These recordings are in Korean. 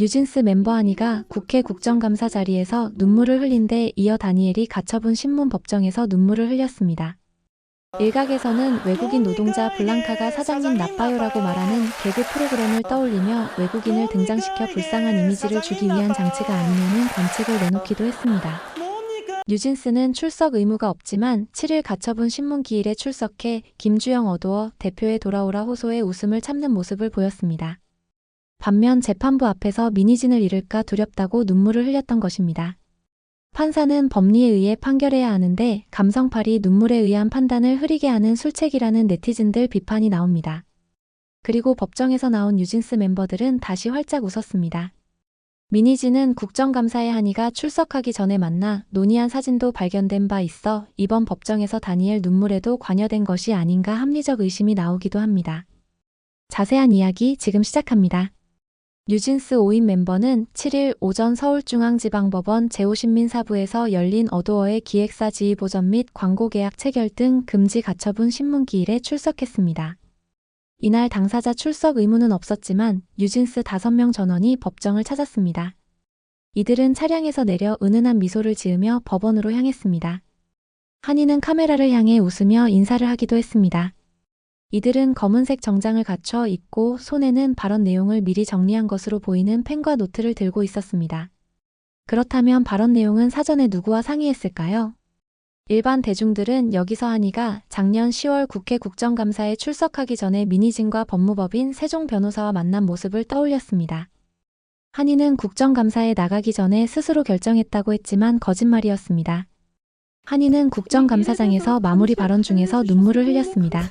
뉴진스 멤버 한이가 국회 국정감사 자리에서 눈물을 흘린 데 이어 다니엘이 가처분 신문 법정에서 눈물을 흘렸습니다. 일각에서는 외국인 노동자 블랑카가 사장님 나빠요라고 말하는 개그 프로그램을 떠올리며 외국인을 등장시켜 불쌍한 이미지를 주기 위한 장치가 아니냐는 관측을 내놓기도 했습니다. 뉴진스는 출석 의무가 없지만 7일 가처분 신문 기일에 출석해 김주영 어도어 대표의 돌아오라 호소에 웃음을 참는 모습을 보였습니다. 반면 재판부 앞에서 민희진을 잃을까 두렵다고 눈물을 흘렸던 것입니다. 판사는 법리에 의해 판결해야 하는데 감성팔이 눈물에 의한 판단을 흐리게 하는 술책이라는 네티즌들 비판이 나옵니다. 그리고 법정에서 나온 뉴진스 멤버들은 다시 활짝 웃었습니다. 민희진은 국정감사에 한이가 출석하기 전에 만나 논의한 사진도 발견된 바 있어 이번 법정에서 다니엘 눈물에도 관여된 것이 아닌가 합리적 의심이 나오기도 합니다. 자세한 이야기 지금 시작합니다. 뉴진스 5인 멤버는 7일 오전 서울중앙지방법원 제5신민사부에서 열린 어도어의 기획사 지휘 보전 및 광고 계약 체결 등 금지 가처분 신문기일에 출석했습니다. 이날 당사자 출석 의무는 없었지만 뉴진스 5명 전원이 법정을 찾았습니다. 이들은 차량에서 내려 은은한 미소를 지으며 법원으로 향했습니다. 한이는 카메라를 향해 웃으며 인사를 하기도 했습니다. 이들은 검은색 정장을 갖춰 입고 손에는 발언 내용을 미리 정리한 것으로 보이는 펜과 노트를 들고 있었습니다. 그렇다면 발언 내용은 사전에 누구와 상의했을까요? 일반 대중들은 여기서 한이가 작년 10월 국회 국정감사에 출석하기 전에 민희진과 법무법인 세종 변호사와 만난 모습을 떠올렸습니다. 한이는 국정감사에 나가기 전에 스스로 결정했다고 했지만 거짓말이었습니다. 한이는 국정감사장에서 마무리 발언 중에서 눈물을 흘렸습니다.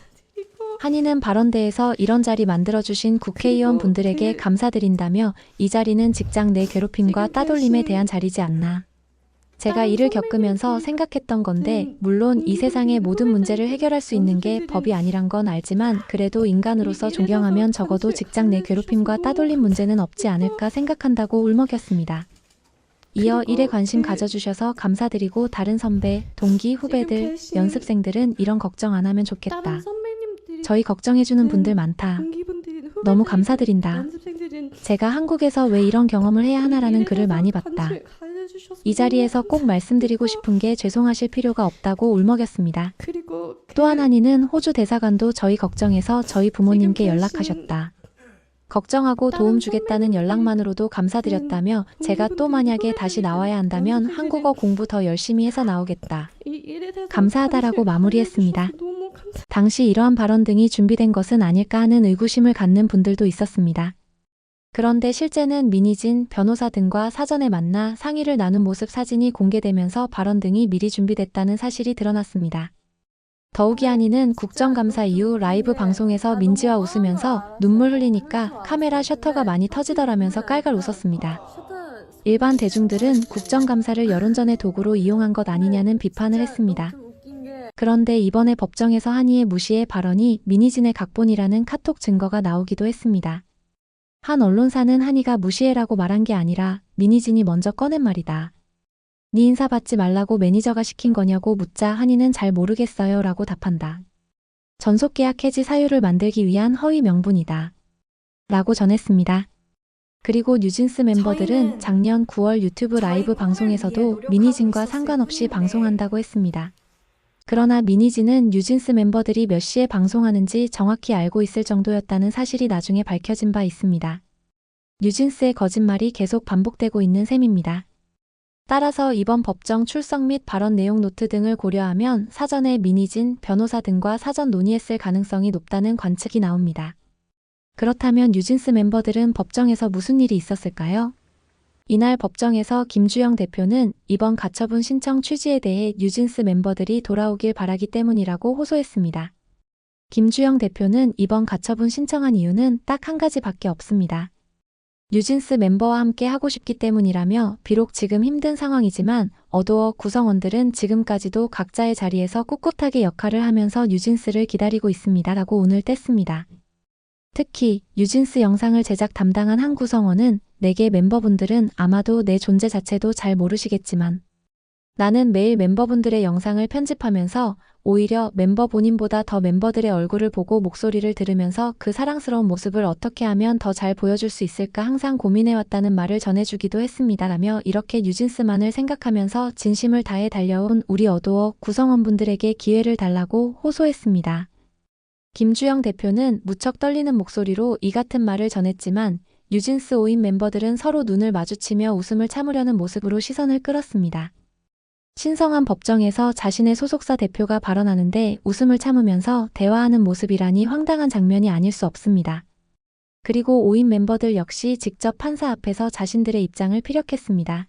한이는 발언대에서 이런 자리 만들어주신 국회의원 분들에게 감사드린다며 이 자리는 직장 내 괴롭힘과 따돌림에 대한 자리지 않나. 제가 이를 겪으면서 생각했던 건데, 물론 이 세상의 모든 문제를 해결할 수 있는 게 법이 아니란 건 알지만, 그래도 인간으로서 존경하면 적어도 직장 내 괴롭힘과 따돌림 문제는 없지 않을까 생각한다고 울먹였습니다. 이어 일에 관심 가져주셔서 감사드리고 다른 선배, 동기, 후배들, 연습생들은 이런 걱정 안 하면 좋겠다. 저희 걱정해주는 분들 많다. 너무 감사드린다. 제가 한국에서 왜 이런 경험을 해야 하나라는 글을 많이 봤다. 이 자리에서 꼭 말씀드리고 싶은 게 죄송하실 필요가 없다고 울먹였습니다. 또한 그 한이는 호주 대사관도 저희 걱정해서 저희 부모님께 연락하셨다. 걱정하고 도움 주겠다는 연락만으로도 감사드렸다며 제가 또 만약에 다시 나와야 한다면 한국어 공부 더 열심히 해서 나오겠다. 감사하다라고 마무리했습니다. 당시 이러한 발언 등이 준비된 것은 아닐까 하는 의구심을 갖는 분들도 있었습니다. 그런데 실제는 민희진 변호사 등과 사전에 만나 상의를 나눈 모습 사진이 공개되면서 발언 등이 미리 준비됐다는 사실이 드러났습니다. 더욱이 한이는 국정감사 이후 라이브 방송에서 민지와 웃으면서 눈물 흘리니까 카메라 셔터가 많이 터지더라면서 깔깔 웃었습니다. 일반 대중들은 국정감사를 여론전의 도구로 이용한 것 아니냐는 비판을 했습니다. 그런데 이번에 법정에서 한이의 무시의 발언이 민희진의 각본이라는 카톡 증거가 나오기도 했습니다. 한 언론사는 한이가 무시해라고 말한 게 아니라 민희진이 먼저 꺼낸 말이다. 네 인사 받지 말라고 매니저가 시킨 거냐고 묻자 한이는 잘 모르겠어요 라고 답한다. 전속계약 해지 사유를 만들기 위한 허위 명분이다. 라고 전했습니다. 그리고 뉴진스 멤버들은 작년 9월 유튜브 라이브 방송에서도 있었을 상관없이 뿐인데. 방송한다고 했습니다. 그러나 민희진은 뉴진스 멤버들이 몇 시에 방송하는지 정확히 알고 있을 정도였다는 사실이 나중에 밝혀진 바 있습니다. 뉴진스의 거짓말이 계속 반복되고 있는 셈입니다. 따라서 이번 법정 출석 및 발언 내용 노트 등을 고려하면 사전에 민희진 변호사 등과 사전 논의했을 가능성이 높다는 관측이 나옵니다. 그렇다면 뉴진스 멤버들은 법정에서 무슨 일이 있었을까요? 이날 법정에서 김주영 대표는 이번 가처분 신청 취지에 대해 뉴진스 멤버들이 돌아오길 바라기 때문이라고 호소했습니다. 김주영 대표는 이번 가처분 신청한 이유는 딱 한 가지밖에 없습니다. 뉴진스 멤버와 함께 하고 싶기 때문이라며 비록 지금 힘든 상황이지만 어도어 구성원들은 지금까지도 각자의 자리에서 꿋꿋하게 역할을 하면서 뉴진스를 기다리고 있습니다. 라고 운을 뗐습니다. 특히 뉴진스 영상을 제작 담당한 한 구성원은 내게 멤버분들은 아마도 내 존재 자체도 잘 모르시겠지만 나는 매일 멤버분들의 영상을 편집하면서 오히려 멤버 본인보다 더 멤버들의 얼굴을 보고 목소리를 들으면서 그 사랑스러운 모습을 어떻게 하면 더 잘 보여줄 수 있을까 항상 고민해왔다는 말을 전해주기도 했습니다. 라며 이렇게 뉴진스만을 생각하면서 진심을 다해 달려온 우리 어도어 구성원분들에게 기회를 달라고 호소했습니다. 김주영 대표는 무척 떨리는 목소리로 이 같은 말을 전했지만 뉴진스 5인 멤버들은 서로 눈을 마주치며 웃음을 참으려는 모습으로 시선을 끌었습니다. 신성한 법정에서 자신의 소속사 대표가 발언하는데 웃음을 참으면서 대화하는 모습이라니 황당한 장면이 아닐 수 없습니다. 그리고 5인 멤버들 역시 직접 판사 앞에서 자신들의 입장을 피력했습니다.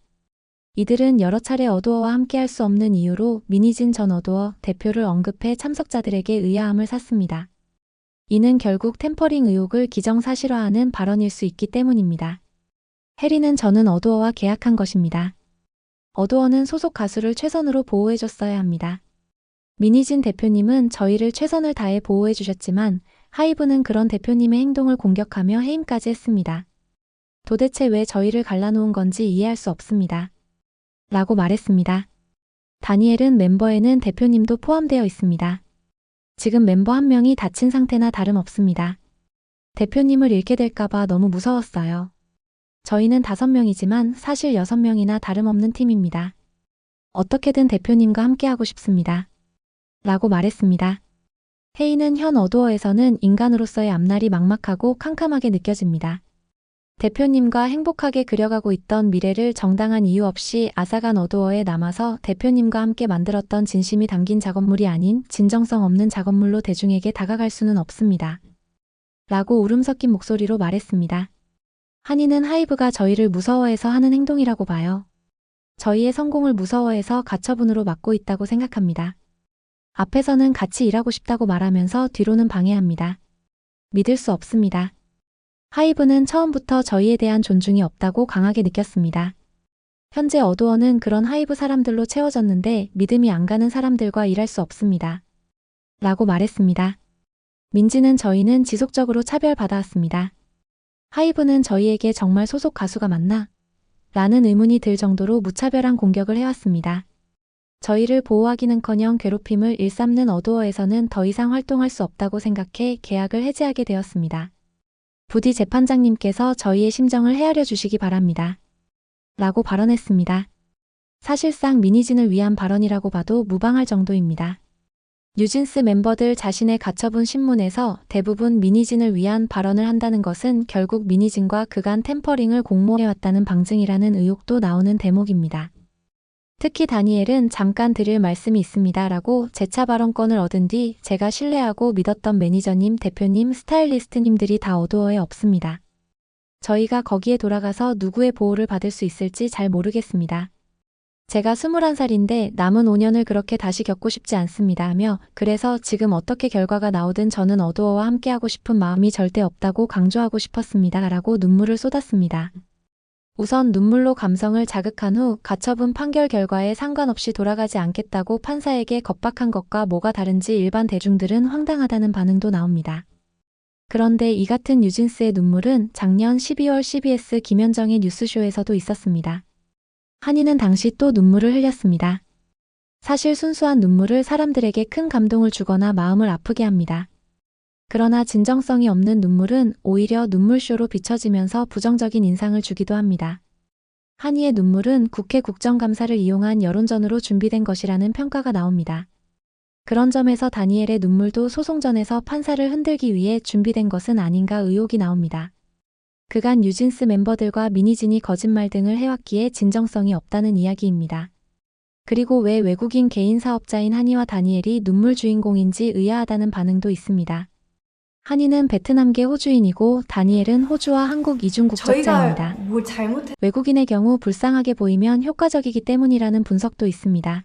이들은 여러 차례 어도어와 함께할 수 없는 이유로 미니진 전 어도어 대표를 언급해 참석자들에게 의아함을 샀습니다. 이는 결국 템퍼링 의혹을 기정사실화하는 발언일 수 있기 때문입니다. 해리는 저는 어도어와 계약한 것입니다. 어도어는 소속 가수를 최선으로 보호해줬어야 합니다. 미니진 대표님은 저희를 최선을 다해 보호해주셨지만 하이브는 그런 대표님의 행동을 공격하며 해임까지 했습니다. 도대체 왜 저희를 갈라놓은 건지 이해할 수 없습니다. 라고 말했습니다. 다니엘은 멤버에는 대표님도 포함되어 있습니다. 지금 멤버 한 명이 다친 상태나 다름없습니다. 대표님을 잃게 될까봐 너무 무서웠어요. 저희는 다섯 명이지만 사실 여섯 명이나 다름없는 팀입니다. 어떻게든 대표님과 함께하고 싶습니다. 라고 말했습니다. 헤이는 현 어도어에서는 인간으로서의 앞날이 막막하고 캄캄하게 느껴집니다. 대표님과 행복하게 그려가고 있던 미래를 정당한 이유 없이 아사간 어도어에 남아서 대표님과 함께 만들었던 진심이 담긴 작업물이 아닌 진정성 없는 작업물로 대중에게 다가갈 수는 없습니다. 라고 울음 섞인 목소리로 말했습니다. 한이는 하이브가 저희를 무서워해서 하는 행동이라고 봐요. 저희의 성공을 무서워해서 가처분으로 막고 있다고 생각합니다. 앞에서는 같이 일하고 싶다고 말하면서 뒤로는 방해합니다. 믿을 수 없습니다. 하이브는 처음부터 저희에 대한 존중이 없다고 강하게 느꼈습니다. 현재 어도어는 그런 하이브 사람들로 채워졌는데 믿음이 안 가는 사람들과 일할 수 없습니다. 라고 말했습니다. 민지는 저희는 지속적으로 차별받아왔습니다. 하이브는 저희에게 정말 소속 가수가 맞나? 라는 의문이 들 정도로 무차별한 공격을 해왔습니다. 저희를 보호하기는커녕 괴롭힘을 일삼는 어도어에서는 더 이상 활동할 수 없다고 생각해 계약을 해지하게 되었습니다. 부디 재판장님께서 저희의 심정을 헤아려 주시기 바랍니다. 라고 발언했습니다. 사실상 미니진을 위한 발언이라고 봐도 무방할 정도입니다. 뉴진스 멤버들 자신의 가처분 신문에서 대부분 미니진을 위한 발언을 한다는 것은 결국 미니진과 그간 템퍼링을 공모해왔다는 방증이라는 의혹도 나오는 대목입니다. 특히 다니엘은 잠깐 드릴 말씀이 있습니다. 라고 재차 발언권을 얻은 뒤 제가 신뢰하고 믿었던 매니저님, 대표님, 스타일리스트님들이 다 어도어에 없습니다. 저희가 거기에 돌아가서 누구의 보호를 받을 수 있을지 잘 모르겠습니다. 제가 21살인데 남은 5년을 그렇게 다시 겪고 싶지 않습니다 하며 그래서 지금 어떻게 결과가 나오든 저는 어도어와 함께하고 싶은 마음이 절대 없다고 강조하고 싶었습니다. 라고 눈물을 쏟았습니다. 우선 눈물로 감성을 자극한 후 가처분 판결 결과에 상관없이 돌아가지 않겠다고 판사에게 겁박한 것과 뭐가 다른지 일반 대중들은 황당하다는 반응도 나옵니다. 그런데 이 같은 뉴진스의 눈물은 작년 12월 CBS 김현정의 뉴스쇼에서도 있었습니다. 한이는 당시 또 눈물을 흘렸습니다. 사실 순수한 눈물을 사람들에게 큰 감동을 주거나 마음을 아프게 합니다. 그러나 진정성이 없는 눈물은 오히려 눈물쇼로 비춰지면서 부정적인 인상을 주기도 합니다. 한이의 눈물은 국회 국정감사를 이용한 여론전으로 준비된 것이라는 평가가 나옵니다. 그런 점에서 다니엘의 눈물도 소송전에서 판사를 흔들기 위해 준비된 것은 아닌가 의혹이 나옵니다. 그간 뉴진스 멤버들과 미니진이 거짓말 등을 해왔기에 진정성이 없다는 이야기입니다. 그리고 왜 외국인 개인 사업자인 한이와 다니엘이 눈물 주인공인지 의아하다는 반응도 있습니다. 한이는 베트남계 호주인이고 다니엘은 호주와 한국 이중 국적자입니다. 뭘 잘못했 외국인의 경우 불쌍하게 보이면 효과적이기 때문이라는 분석도 있습니다.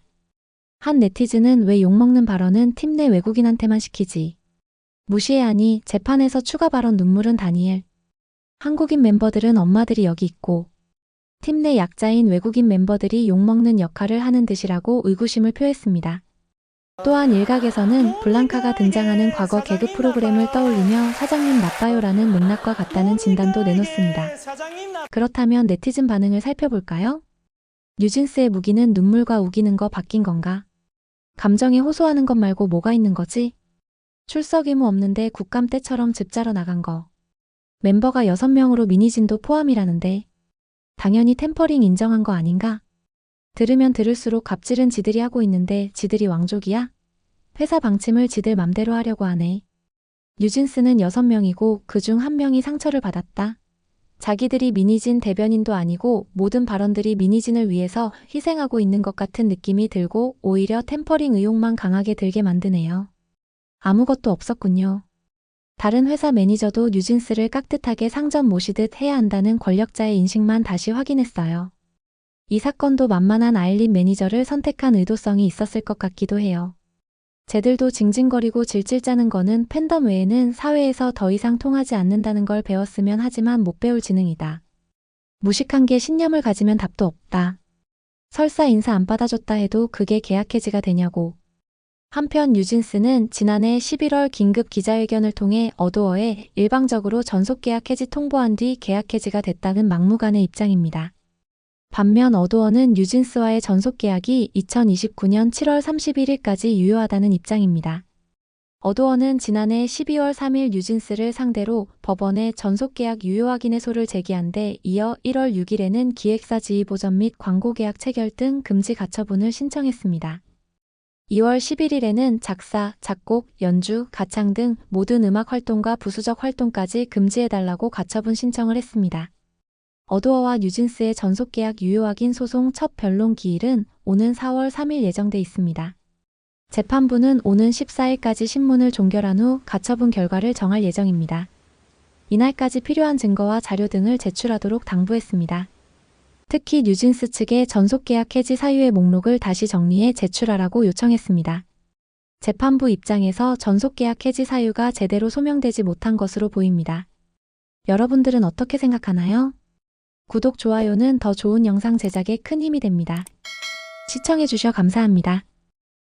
한 네티즌은 왜 욕먹는 발언은 팀 내 외국인한테만 시키지. 무시해하니 재판에서 추가 발언 눈물은 다니엘. 한국인 멤버들은 엄마들이 여기 있고 팀 내 약자인 외국인 멤버들이 욕먹는 역할을 하는 듯이라고 의구심을 표했습니다. 또한 일각에서는 블랑카가 등장하는 과거 개그 프로그램을 떠올리며 사장님 나빠요라는 맥락과 같다는 진단도 내놓습니다. 그렇다면 네티즌 반응을 살펴볼까요? 뉴진스의 무기는 눈물과 우기는 거 바뀐 건가? 감정에 호소하는 것 말고 뭐가 있는 거지? 출석 의무 없는데 국감 때처럼 집 자러 나간 거. 멤버가 6명으로 미니진도 포함이라는데 당연히 템퍼링 인정한 거 아닌가? 들으면 들을수록 갑질은 지들이 하고 있는데 지들이 왕족이야? 회사 방침을 지들 맘대로 하려고 하네. 뉴진스는 6명이고 그 중 한 명이 상처를 받았다. 자기들이 미니진 대변인도 아니고 모든 발언들이 미니진을 위해서 희생하고 있는 것 같은 느낌이 들고 오히려 템퍼링 의혹만 강하게 들게 만드네요. 아무것도 없었군요. 다른 회사 매니저도 뉴진스를 깍듯하게 상점 모시듯 해야 한다는 권력자의 인식만 다시 확인했어요. 이 사건도 만만한 아일린 매니저를 선택한 의도성이 있었을 것 같기도 해요. 쟤들도 징징거리고 질질 짜는 거는 팬덤 외에는 사회에서 더 이상 통하지 않는다는 걸 배웠으면 하지만 못 배울 지능이다. 무식한 게 신념을 가지면 답도 없다. 설사 인사 안 받아줬다 해도 그게 계약 해지가 되냐고. 한편 뉴진스는 지난해 11월 긴급 기자회견을 통해 어도어에 일방적으로 전속 계약 해지 통보한 뒤 계약 해지가 됐다는 막무가내 입장입니다. 반면 어도어는 뉴진스와의 전속 계약이 2029년 7월 31일까지 유효하다는 입장입니다. 어도어는 지난해 12월 3일 뉴진스를 상대로 법원에 전속 계약 유효 확인의 소를 제기한 데 이어 1월 6일에는 기획사 지휘 보전 및 광고 계약 체결 등 금지 가처분을 신청했습니다. 2월 11일에는 작사, 작곡, 연주, 가창 등 모든 음악 활동과 부수적 활동까지 금지해달라고 가처분 신청을 했습니다. 어도어와 뉴진스의 전속 계약 유효 확인 소송 첫 변론 기일은 오는 4월 3일 예정돼 있습니다. 재판부는 오는 14일까지 신문을 종결한 후 가처분 결과를 정할 예정입니다. 이날까지 필요한 증거와 자료 등을 제출하도록 당부했습니다. 특히 뉴진스 측에 전속 계약 해지 사유의 목록을 다시 정리해 제출하라고 요청했습니다. 재판부 입장에서 전속 계약 해지 사유가 제대로 소명되지 못한 것으로 보입니다. 여러분들은 어떻게 생각하나요? 구독, 좋아요는 더 좋은 영상 제작에 큰 힘이 됩니다. 시청해주셔 감사합니다.